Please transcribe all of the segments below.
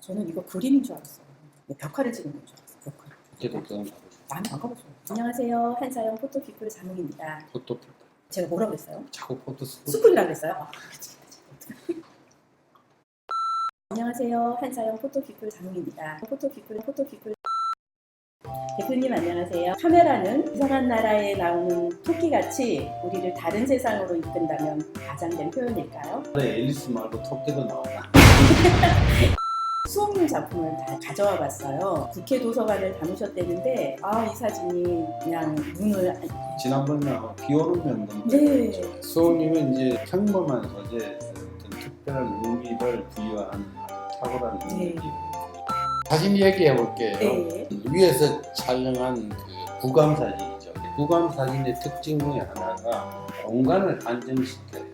저는 이거 그림인 줄 알았어요. 네, 벽화를 찍은 건 줄 알았어요. 벽화. 그건 많이 안 가봤어요. 안녕하세요. 한사영 포토피플 자몽입니다. 포토 제가 뭐라고 했어요? 자꾸 포토 쓰고 스쿨이라고? 아, 그치, 그치. 안녕하세요. 한사영 포토피플 자몽입니다. 포토피플 포토피플 대표님 안녕하세요. 카메라는 이상한 나라에 나오는 토끼같이 우리를 다른 세상으로 이끈다면 가장 된 표현일까요? 앨리스 말고 토끼도 나오나 수홍님 작품을 다 가져와 봤어요. 국회 도서관을 다니셨대는데 아 이 사진이 그냥 눈을 지난번에 비 오는 면도 네. 수호님은 이제 평범한 소재에 어떤 특별한 의미를 부여한 탁월한 네. 사진 얘기해 볼게요 네. 위에서 촬영한 그 부감 사진이죠 부감 사진의 특징 중에 하나가 공간을 안정시켜요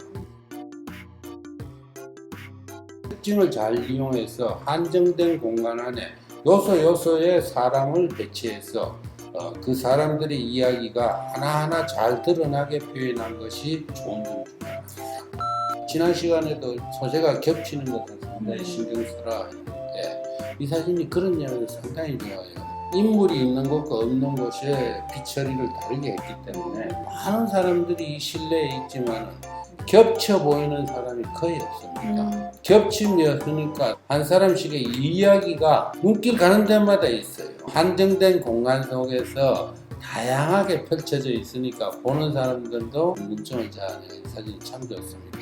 특징을 잘 이용해서 한정된 공간 안에 요소 요소의 사람을 배치해서 어, 그 사람들의 이야기가 하나하나 잘 드러나게 표현한 것이 좋은 점중 하나입니다. 지난 시간에도 소재가 겹치는 것은 상당히 음. 신경 쓰라 했는데 이 사진이 그런 점에서 상당히 좋아요. 인물이 있는 것과 없는 것의 빛처리를 다르게 했기 때문에 많은 사람들이 이 실내에 있지만 겹쳐 보이는 사람이 거의 없습니다. 음, 겹침이었으니까 한 사람씩의 이야기가 눈길 가는 데마다 있어요. 한정된 공간 속에서 다양하게 펼쳐져 있으니까 보는 사람들도 궁금증을 자아내는 사진이 참 좋습니다.